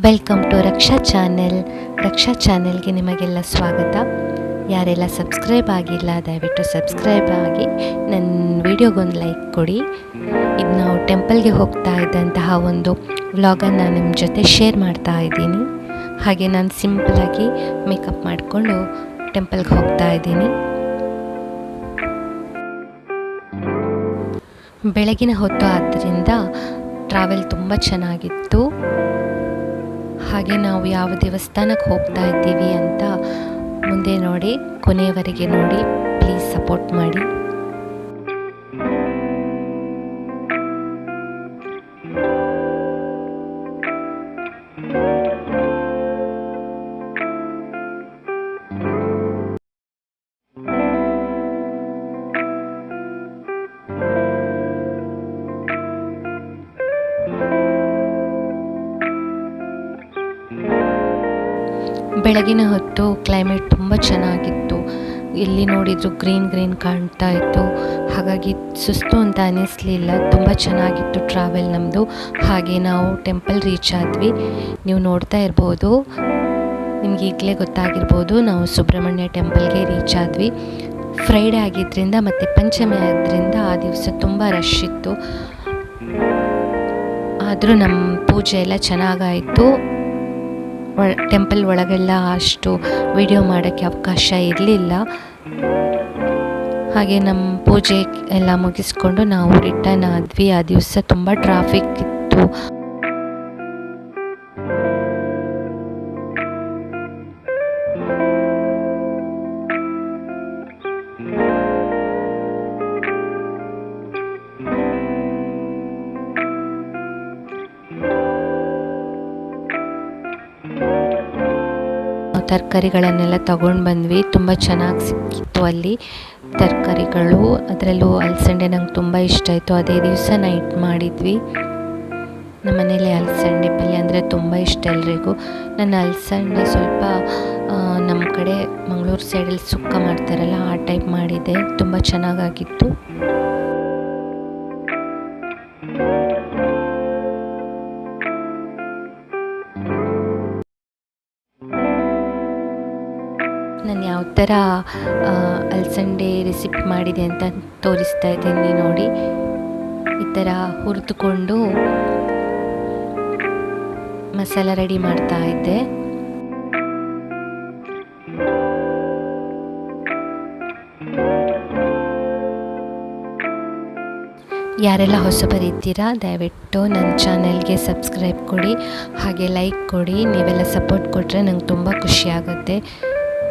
Welcome to Raksha channel Raksha ಚಾನೆಲ್ಗೆ ನಿಮಗೆಲ್ಲ ಸ್ವಾಗತ. ಯಾರೆಲ್ಲ ಸಬ್ಸ್ಕ್ರೈಬ್ ಆಗಿಲ್ಲ, ದಯವಿಟ್ಟು ಸಬ್ಸ್ಕ್ರೈಬ್ ಆಗಿ. ನನ್ನ ವಿಡಿಯೋಗೊಂದು ಲೈಕ್ ಕೊಡಿ. ಇದು ನಾವು ಟೆಂಪಲ್ಗೆ ಹೋಗ್ತಾ ಇದ್ದಂತಹ ಒಂದು ವ್ಲಾಗನ್ನು ನಿಮ್ಮ ಜೊತೆ ಶೇರ್ ಮಾಡ್ತಾ ಇದ್ದೀನಿ. ಹಾಗೆ ನಾನು ಸಿಂಪಲಾಗಿ ಮೇಕಪ್ ಮಾಡಿಕೊಂಡು ಟೆಂಪಲ್ಗೆ ಹೋಗ್ತಾ ಇದ್ದೀನಿ. ಬೆಳಗಿನ ಹೊತ್ತು ಆದ್ದರಿಂದ ಟ್ರಾವೆಲ್ ತುಂಬ ಚೆನ್ನಾಗಿತ್ತು. ಹಾಗೆ ನಾವು ಯಾವ ದೇವಸ್ಥಾನಕ್ಕೆ ಹೋಗ್ತಾ ಇದ್ದೀವಿ ಅಂತ ಮುಂದೆ ನೋಡಿ ಕೊನೆಯವರೆಗೆ ನೋಡಿ ಪ್ಲೀಸ್ ಸಪೋರ್ಟ್ ಮಾಡಿ. ಬೆಳಗಿನ ಹೊತ್ತು ಕ್ಲೈಮೇಟ್ ತುಂಬ ಚೆನ್ನಾಗಿತ್ತು. ಎಲ್ಲಿ ನೋಡಿದ್ರು ಗ್ರೀನ್ ಗ್ರೀನ್ ಕಾಣ್ತಾ ಇತ್ತು. ಹಾಗಾಗಿ ಸುಸ್ತು ಅಂತ ಅನ್ನಿಸ್ಲಿಲ್ಲ ತುಂಬ ಚೆನ್ನಾಗಿತ್ತು ಟ್ರಾವೆಲ್ ನಮ್ಮದು ಹಾಗೆ ನಾವು ಟೆಂಪಲ್ ರೀಚ್ ಆದ್ವಿ. ನೀವು ನೋಡ್ತಾ ಇರ್ಬೋದು. ನಿಮ್ಗೆ ಈಗಲೇ ಗೊತ್ತಾಗಿರ್ಬೋದು, ನಾವು ಸುಬ್ರಹ್ಮಣ್ಯ ಟೆಂಪಲ್ಗೆ ರೀಚ್ ಆದ್ವಿ. ಫ್ರೈಡೇ ಆಗಿದ್ದರಿಂದ ಮತ್ತು ಪಂಚಮಿ ಆದ್ದರಿಂದ ಆ ದಿವಸ ತುಂಬ ರಶ್ ಇತ್ತು. ಆದರೂ ನಮ್ಮ ಪೂಜೆ ಎಲ್ಲ ಚೆನ್ನಾಗಾಯಿತು. ಟೆಂಪಲ್ ಒಳಗೆಲ್ಲ ಅಷ್ಟು ವಿಡಿಯೋ ಮಾಡೋಕ್ಕೆ ಅವಕಾಶ ಇರಲಿಲ್ಲ. ಹಾಗೆ ನಮ್ಮ ಪೂಜೆ ಎಲ್ಲ ಮುಗಿಸ್ಕೊಂಡು ನಾವು ರಿಟರ್ನ್ ಆದ್ವಿ. ಆ ದಿವಸ ತುಂಬ ಟ್ರಾಫಿಕ್ ಇತ್ತು. ತರಕಾರಿಗಳನ್ನೆಲ್ಲ ತಗೊಂಡು ಬಂದ್ವಿ. ತುಂಬ ಚೆನ್ನಾಗಿ ಸಿಕ್ಕಿತ್ತು ಅಲ್ಲಿ ತರಕಾರಿಗಳು. ಅದರಲ್ಲೂ ಅಲಸಂಡೆ ನಂಗೆ ತುಂಬ ಇಷ್ಟ ಆಯಿತು. ಅದೇ ದಿವಸ ನೈಟ್ ಮಾಡಿದ್ವಿ. ನಮ್ಮ ಮನೇಲಿ ಅಲಸಂಡೆ ಪಲ್ಯ ಅಂದರೆ ತುಂಬ ಇಷ್ಟ ಎಲ್ರಿಗೂ. ನನ್ನ ಅಲಸಂಡೆ ಸ್ವಲ್ಪ ನಮ್ಮ ಕಡೆ ಮಂಗಳೂರು ಸೈಡಲ್ಲಿ ಸುಕ್ಕ ಮಾಡ್ತಾರಲ್ಲ, ಆ ಟೈಪ್ ಮಾಡಿದ್ದೆ. ತುಂಬ ಚೆನ್ನಾಗಾಗಿತ್ತು. ನಾನು ಯಾವ ಥರ ಅಲಸಂಡೆ ರೆಸಿಪಿ ಮಾಡಿದೆ ಅಂತ ತೋರಿಸ್ತಾ ಇದ್ದೀನಿ ನೋಡಿ. ಈ ಥರ ಹುರಿದುಕೊಂಡು ಮಸಾಲ ರೆಡಿ ಮಾಡ್ತಾ ಇದ್ದೆ. ಯಾರೆಲ್ಲ ಹೊಸಬರಿದ್ದೀರಾ ದಯವಿಟ್ಟು ನನ್ನ ಚಾನೆಲ್ಗೆ ಸಬ್ಸ್ಕ್ರೈಬ್ ಕೊಡಿ, ಹಾಗೆ ಲೈಕ್ ಕೊಡಿ, ನೀವೆಲ್ಲ ಸಪೋರ್ಟ್ ಕೊಟ್ಟರೆ ನಂಗೆ ತುಂಬ ಖುಷಿ